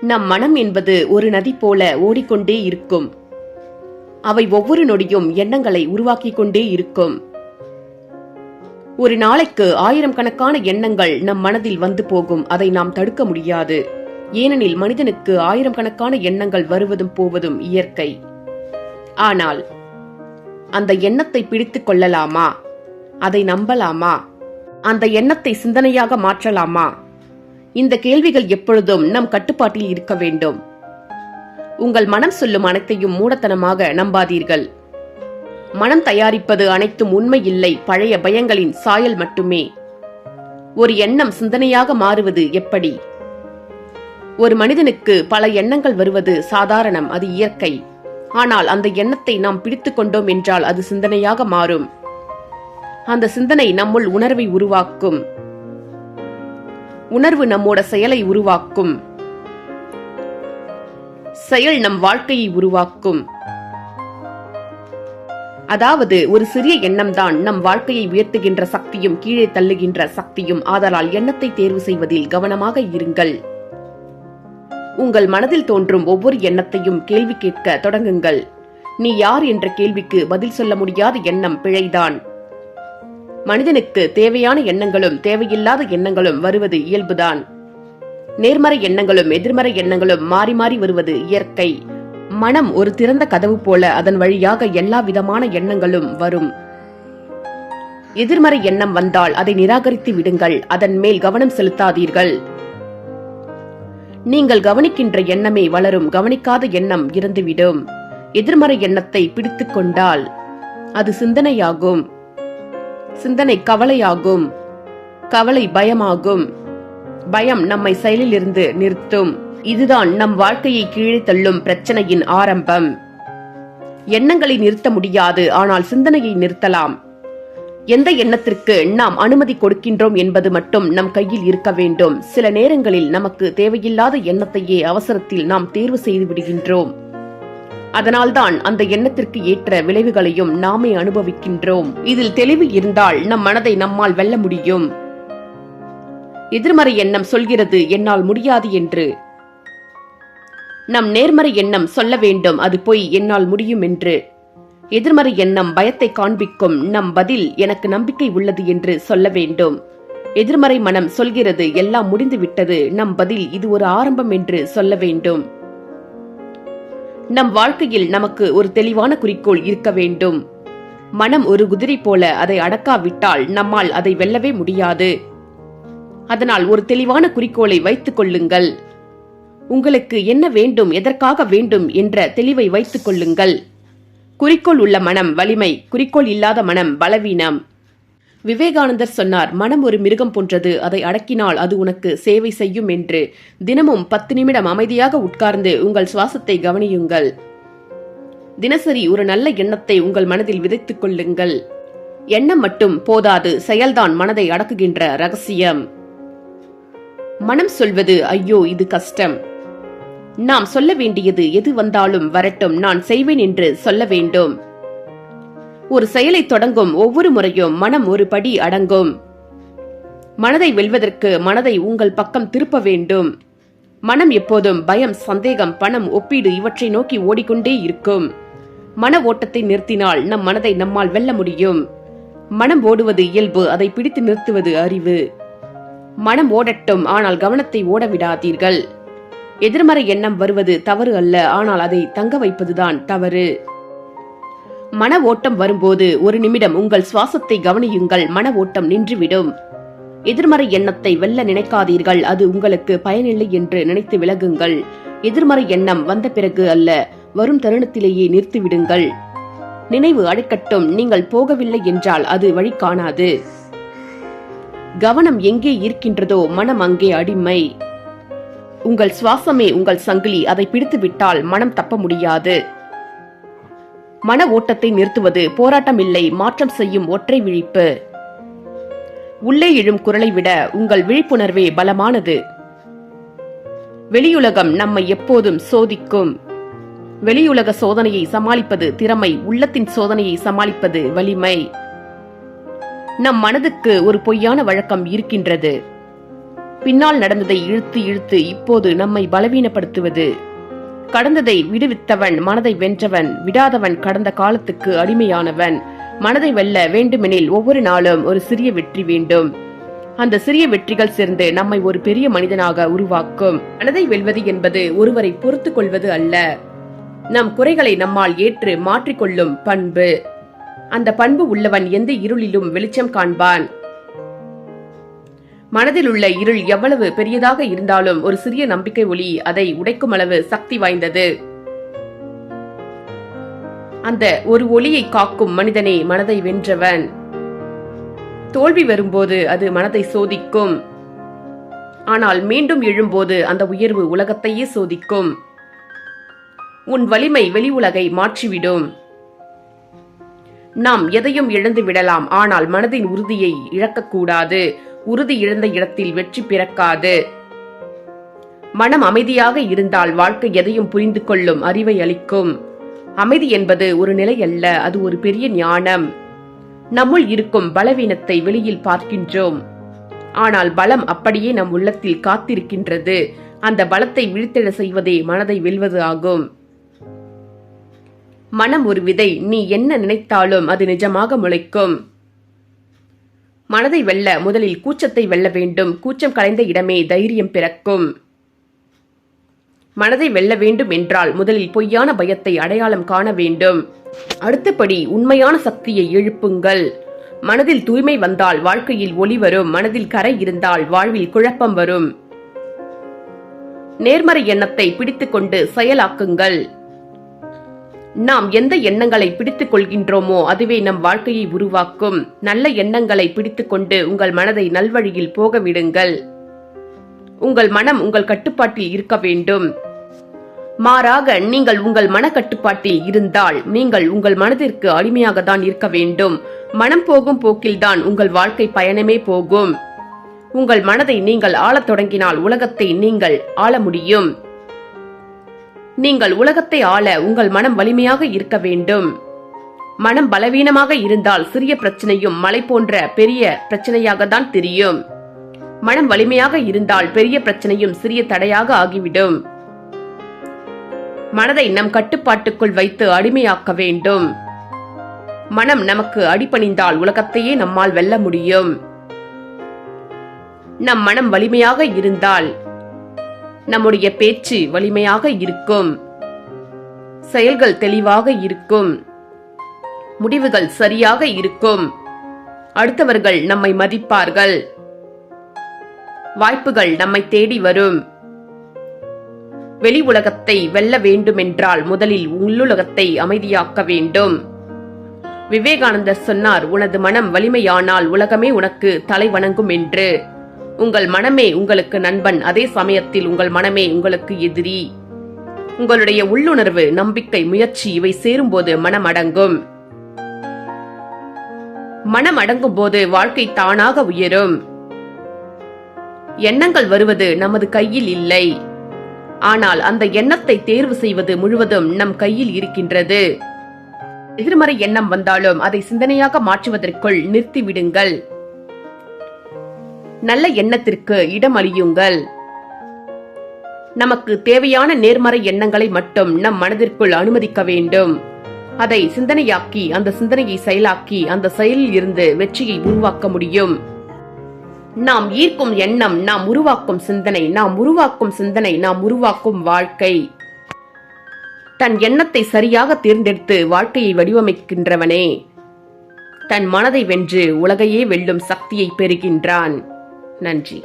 நம் மனம் என்பது ஒரு நதி போல ஓடிக்கொண்டே இருக்கும். அவை ஒவ்வொரு நொடியும் எண்ணங்களை உருவாக்கிக் கொண்டே இருக்கும். ஒரு நாளைக்கு ஆயிரம் கணக்கான எண்ணங்கள் நம் மனதில் வந்து போகும். அதை நாம் தடுக்க முடியாது. ஏனெனில் மனிதனுக்கு ஆயிரம் கணக்கான எண்ணங்கள் வருவதும் போவதும் இயற்கை. ஆனால் அந்த எண்ணத்தை பிடித்துக் கொள்ளலாமா? அதை நம்பலாமா? அந்த எண்ணத்தை சிந்தனையாக மாற்றலாமா? இந்த கேள்விகள் எப்பொழுதும் நம் கட்டுப்பாட்டில் இருக்க வேண்டும். உங்கள் மனம் சொல்லும் அனைத்தையும் மூடத்தனமாக நம்பாதீர்கள். மனம் தயாரிப்பது அனைத்தும் உண்மை இல்லை பழைய பயங்களின் சாயல் மட்டுமே. ஒரு எண்ணம் சிந்தனையாக மாறுவது எப்படி? ஒரு மனிதனுக்கு பல எண்ணங்கள் வருவது சாதாரணம் அது இயற்கை. ஆனால் அந்த எண்ணத்தை நாம் பிடித்துக் கொண்டோம் என்றால் அது சிந்தனையாக மாறும். அந்த சிந்தனை நம்முள் உணர்வை உருவாக்கும். உணர்வு நம்மோட செயலை உருவாக்கும். செயல் நம் வாழ்க்கையை உருவாக்கும். அதாவது ஒரு சிறிய எண்ணம்தான் நம் வாழ்க்கையை உயர்த்துகின்ற சக்தியும் கீழே தள்ளுகின்ற சக்தியும் ஆதலால் எண்ணத்தை தேர்வு செய்வதில் கவனமாக இருங்கள். உங்கள் மனதில் தோன்றும் ஒவ்வொரு எண்ணத்தையும் கேள்வி கேட்க தொடங்குங்கள். நீ யார் என்ற கேள்விக்கு பதில் சொல்ல முடியாத எண்ணம் பிழைதான். மனிதனுக்கு தேவையான எண்ணங்களும் தேவையில்லாத எண்ணங்களும் வருவது இயல்புதான். நேர்மறை எண்ணங்களும் எதிர்மறை எண்ணங்களும் மாறி மாறி வருவது இயற்கை. மனம் ஒரு திறந்த கதவு போல அதன் வழியாக எல்லா விதமான எண்ணங்களும் வரும். எதிர்மறை எண்ணம் வந்தால் அதை நிராகரித்து விடுங்கள் அதன் மேல் கவனம் செலுத்தாதீர்கள். நீங்கள் கவனிக்கின்ற எண்ணமே வளரும் கவனிக்காத எண்ணம் இறந்துவிடும் எதிர்மறை எண்ணத்தை பிடித்துக் கொண்டால் அது சிந்தனையாகும். சிந்தனை கவலையாகும். கவலை பயமாகும். பயம் நம்மை செயலிலிருந்து நிறுத்தும். இதுதான் நம் வாழ்க்கையை கீழே தள்ளும் பிரச்சனையின் ஆரம்பம். எண்ணங்களை நிறுத்த முடியாது ஆனால் சிந்தனையை நிறுத்தலாம். எந்த எண்ணத்திற்கு நாம் அனுமதி கொடுக்கின்றோம் என்பது மட்டும் நம் கையில் இருக்க வேண்டும். சில நேரங்களில் நமக்கு தேவையில்லாத எண்ணத்தையே அவசரத்தில் நாம் தேர்வு செய்து விடுகின்றோம். அதனால்தான் அந்த எண்ணத்திற்கு ஏற்ற விளைவுகளையும் நாமே அனுபவிக்கின்றோம். இதில் தெளிவு இருந்தால் நம் மனதை நம்மால் வெல்ல முடியும். எதிர்மறை எண்ணம் சொல்கிறது என்னால் முடியாது என்று. நம் நேர்மறை எண்ணம் சொல்ல வேண்டும் அது பொய் என்னால் முடியும் என்று. எதிர்மறை எண்ணம் பயத்தை காண்பிக்கும் நம் பதில் எனக்கு நம்பிக்கை உள்ளது என்று சொல்ல வேண்டும். எதிர்மறை மனம் சொல்கிறது எல்லாம் முடிந்துவிட்டது நம் பதில் இது ஒரு ஆரம்பம் என்று சொல்ல வேண்டும். நம் வாழ்க்கையில் நமக்கு ஒரு தெளிவான குறிக்கோள் இருக்க வேண்டும். மனம் ஒரு குதிரை போல அதை அடக்காவிட்டால் நம்மால் அதை வெல்லவே முடியாது. அதனால் ஒரு தெளிவான குறிக்கோளை வைத்துக் கொள்ளுங்கள். உங்களுக்கு என்ன வேண்டும் எதற்காக வேண்டும் என்ற தெளிவை வைத்துக் கொள்ளுங்கள். குறிக்கோள் உள்ள மனம் வலிமை குறிக்கோள் இல்லாத மனம் பலவீனம். விவேகானந்தர் சொன்னார் மனம் ஒரு மிருகம் போன்றது. அதை அடக்கினால் அது உனக்கு சேவை செய்யும் என்று. தினமும் பத்து நிமிடம் அமைதியாக உட்கார்ந்து உங்கள் சுவாசத்தை கவனியுங்கள். தினசரி ஒரு நல்ல எண்ணத்தை உங்கள் மனதில் விதைத்துக் கொள்ளுங்கள். எண்ணம் மட்டும் போதாது செயல்தான் மனதை அடக்குகின்ற ரகசியம். மனம் சொல்வது ஐயோ இது கஷ்டம். நாம் சொல்ல வேண்டியது எது வந்தாலும் வரட்டும் நான் செய்வேன் என்று சொல்ல வேண்டும். ஒரு செயலை தொடங்கும் ஒவ்வொரு முறையும் மனம் ஒரு படி அடங்கும். மனதை வெல்வதற்கு மனதை உங்கள் பக்கம் திருப்ப வேண்டும். மனம் எப்போதும் பயம் சந்தேகம் பணம் ஒப்பீடு இவற்றை நோக்கி ஓடிக்கொண்டே இருக்கும். மன ஓட்டத்தை நிறுத்தினால் நம் மனதை நம்மால் வெல்ல முடியும். மனம் ஓடுவது இயல்பு அதை பிடித்து நிறுத்துவது அறிவு. மனம் ஓடட்டும் ஆனால் கவனத்தை ஓடவிடாதீர்கள் எதிர்மறை எண்ணம் வருவது தவறு அல்ல ஆனால் அதை தங்க வைப்பதுதான் தவறு. மன ஓட்டம் வரும்போது ஒரு நிமிடம் உங்கள் சுவாசத்தை கவனியுங்கள். மன ஓட்டம் நின்றுவிடும். எதிர்மறை எண்ணத்தை வெல்ல நினைக்காதீர்கள். அது உங்களுக்கு பயனில்லை என்று நினைத்து விலகுங்கள். எதிர்மறை எண்ணம் வந்த பிறகு அல்ல வரும் தருணத்திலேயே நிறுத்திவிடுங்கள். நினைவு அடைக்கட்டும். நீங்கள் போகவில்லை என்றால் அது வழி காணாது. கவனம் எங்கே இருக்கின்றதோ மனம் அங்கே அடிமை. உங்கள் சுவாசமே உங்கள் சங்கிலி. அதை பிடித்துவிட்டால் மனம் தப்ப முடியாது. மன ஓட்டத்தை நிறுத்துவது போராட்டம் இல்லை மாற்றம் செய்யும் ஒற்றை விழிப்பு. உள்ளே எழும் குரலை விட உங்கள் விழிப்புணர்வே பலமானது. வெளியுலகம் நம்மை எப்போதும் சோதிக்கும். வெளியுலக சோதனையை சமாளிப்பது திறமை உள்ளத்தின் சோதனையை சமாளிப்பது வலிமை. நம் மனதுக்கு ஒரு பொய்யான வழக்கம் இருக்கின்றது. பின்னால் நடந்ததை இழுத்து இழுத்து இப்போது நம்மை பலவீனப்படுத்துவது. கடந்ததை விடுவித்தவன் மனதை வென்றவன் விடாதவன் கடந்த காலத்துக்கு அடிமையானவன். மனதை வெல்ல வேண்டுமெனில் ஒவ்வொரு நாளும் ஒரு சிறிய வெற்றி வேண்டும். அந்த சிறிய வெற்றிகள் சேர்ந்து நம்மை ஒரு பெரிய மனிதனாக உருவாக்கும். மனதை வெல்வது என்பது ஒருவரை பொறுத்து கொள்வது அல்ல. நம் குறைகளை நம்மால் ஏற்று மாற்றிக்கொள்ளும் பண்பு. அந்த பண்பு உள்ளவன் எந்த இருளிலும் வெளிச்சம் காண்பான். மனதில் உள்ள இருள் எவ்வளவு பெரியதாக இருந்தாலும் ஒரு சிறிய நம்பிக்கை ஒளி அதை உடைக்கும் அளவு சக்தி வாய்ந்தது. அந்த ஒரு ஒளியை காக்கும் மனிதனே மனதை வென்றவன். தோல்வி வரும்போது அது மனதை சோதிக்கும். ஆனால் மீண்டும் எழும்போது அந்த உயர்வு உலகத்தையே சோதிக்கும். உன் வலிமை வெளி உலகை மாற்றிவிடும். நாம் எதையும் இழந்து விடலாம் ஆனால் மனதின் உறுதியை இழக்கக்கூடாது. உறுதி இழந்த இடத்தில் வெற்றி பிறக்காது. மனம் அமைதியாக இருந்தால் வாழ்க்கை எதையும் புரிந்து கொள்ளும் அறிவை அளிக்கும். அமைதி என்பது ஒரு நிலை அல்ல அது ஒரு பெரிய ஞானம். நம்முள் இருக்கும் பலவீனத்தை வெளியில் பார்க்கின்றோம். ஆனால் பலம் அப்படியே நம் உள்ளத்தில் காத்திருக்கின்றது. அந்த பலத்தை விழித்தெழ செய்வதே மனதை வெல்வது ஆகும். மனம் ஒரு விதை நீ என்ன நினைத்தாலும் அது நிஜமாக முளைக்கும். மனதை வெல்ல முதலில் கூச்சத்தை வெல்ல வேண்டும். கூச்சம் கலைந்த இடமே தைரியம் பிறக்கும். மனதை வெல்ல வேண்டும் என்றால் முதலில் பொய்யான பயத்தை அடையாளம் காண வேண்டும். அடுத்தபடி உண்மையான சக்தியை எழுப்புங்கள். மனதில் தூய்மை வந்தால் வாழ்க்கையில் ஒளி வரும். மனதில் கரை இருந்தால் வாழ்வில் குழப்பம் வரும். நேர்மறை எண்ணத்தை பிடித்துக்கொண்டு செயலாக்குங்கள். நாம் எந்த எண்ணங்களை பிடித்துக் கொள்கின்றோமோ அதுவே நம் வாழ்க்கையை உருவாக்கும். நல்ல எண்ணங்களை பிடித்துக்கொண்டு உங்கள் மனதை நல்வழியில் போக விடுங்கள் உங்கள் மனம் உங்கள் கட்டுப்பாட்டில் இருக்க வேண்டும். மாறாக நீங்கள் உங்கள் மன கட்டுப்பாட்டில் இருந்தால் நீங்கள் உங்கள் மனதிற்கு அடிமையாக தான் இருக்க வேண்டும். மனம் போகும் போக்கில்தான் உங்கள் வாழ்க்கை பயணமே போகும். உங்கள் மனதை நீங்கள் ஆளத் தொடங்கினால் உலகத்தை நீங்கள் ஆள முடியும். நீங்கள் உலகத்தை ஆள உங்கள் மனம் வலிமையாக இருக்க வேண்டும். மனம் பலவீனமாக இருந்தால் சிறிய பிரச்சனையும் மலை போன்ற பெரிய பிரச்சனையாக தான் தெரியும். மனம் வலிமையாக இருந்தால் பெரிய பிரச்சனையும் சிறிய தடையாக ஆகிவிடும். மனதை நம் கட்டுப்பாட்டுக்குள் வைத்து அடிமையாக்க வேண்டும். மனம் நமக்கு அடிபணிந்தால் உலகத்தையே நம்மால் வெல்ல முடியும். நம் மனம் வலிமையாக இருந்தால் நம்முடைய பேச்சு வலிமையாக இருக்கும். செயல்கள் தெளிவாக இருக்கும். முடிவுகள் சரியாக இருக்கும். அடுத்தவர்கள் நம்மை மதிப்பார்கள். வாய்ப்புகள் நம்மை தேடி வரும். வெளி உலகத்தை வெல்ல வேண்டுமென்றால் முதலில் உள்ளுலகத்தை அமைதியாக்க வேண்டும். விவேகானந்தர் சொன்னார் உனது மனம் வலிமையானால் உலகமே உனக்கு தலை வணங்கும் என்று. உங்கள் மனமே உங்களுக்கு நண்பன். அதே சமயத்தில் உங்கள் மனமே உங்களுக்கு எதிரி. உங்களுடைய உள்ளுணர்வு நம்பிக்கை முயற்சி இவை சேரும்போது மனம் அடங்கும் மனம் அடங்கும் போது வாழ்க்கை தானாக உயரும். எண்ணங்கள் வருவது நமது கையில் இல்லை. ஆனால் அந்த எண்ணத்தை தேர்வு செய்வது முழுவதும் நம் கையில் இருக்கின்றது. எதிர்மறை எண்ணம் வந்தாலும் அதை சிந்தனையாக மாற்றுவதற்குள் நிறுத்திவிடுங்கள். நல்ல எண்ணத்திற்கு இடம் அளியுங்கள் நமக்கு தேவையான நேர்மறை எண்ணங்களை மட்டும் நம் மனதிற்குள் அனுமதிக்க வேண்டும். அதை சிந்தனையாக்கி அந்த சிந்தனையை செயலாக்கி அந்த செயலில் இருந்து வெற்றியை உருவாக்க முடியும். நாம் ஈர்க்கும் எண்ணம் நாம் உருவாக்கும் சிந்தனை நாம் உருவாக்கும் சிந்தனை நாம் உருவாக்கும் வாழ்க்கை. தன் எண்ணத்தை சரியாக தேர்ந்தெடுத்து வாழ்க்கையை வடிவமைக்கின்றவனே. தன் மனதை வென்று உலகையே வெல்லும் சக்தியை பெறுகின்றான். நன்றி.